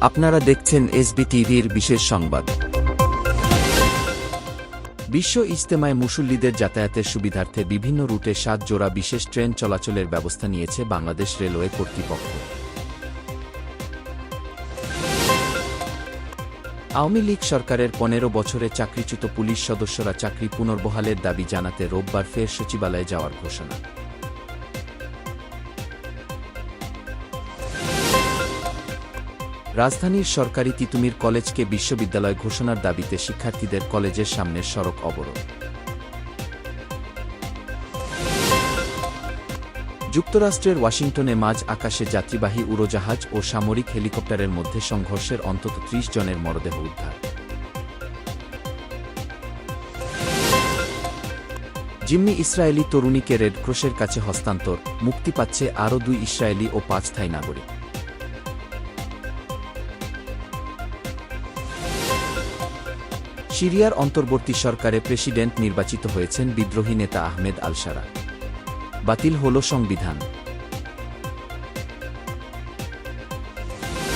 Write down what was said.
আপনারা দেখছেন এসবি টিভির বিশেষ সংবাদ। বিশ্ব ইজতেমায় মুসল্লিদের যাতায়াতের সুবিধার্থে বিভিন্ন রুটে সাত জোড়া বিশেষ ট্রেন চলাচলের ব্যবস্থা নিয়েছে বাংলাদেশ রেলওয়ে কর্তৃপক্ষ। আওয়ামী লীগ সরকারের পনেরো বছরে চাকরিচ্যুত পুলিশ সদস্যরা চাকরি পুনর্বহালের দাবি জানাতে রোববার ফের সচিবালয়ে যাওয়ার ঘোষণা। রাজধানীর সরকারি তিতুমির কলেজকে বিশ্ববিদ্যালয় ঘোষণার দাবিতে শিক্ষার্থীদের কলেজের সামনের সড়ক অবরোধ। যুক্তরাষ্ট্রের ওয়াশিংটনে মাঝ আকাশে যাত্রীবাহী উড়োজাহাজ ও সামরিক হেলিকপ্টারের মধ্যে সংঘর্ষের অন্তত ত্রিশ জনের মরদেহ উদ্ধার। জিম্মি ইসরায়েলি তরুণীকে রেড ক্রসের কাছে হস্তান্তর, মুক্তি পাচ্ছে আরও দুই ইসরায়েলি ও পাঁচ থাই নাগরিক। সিরিয়ার অন্তর্বর্তী সরকারে প্রেসিডেন্ট নির্বাচিত হয়েছেন বিদ্রোহী নেতা আহমেদ আলসারা। বাতিল হল সংবিধান।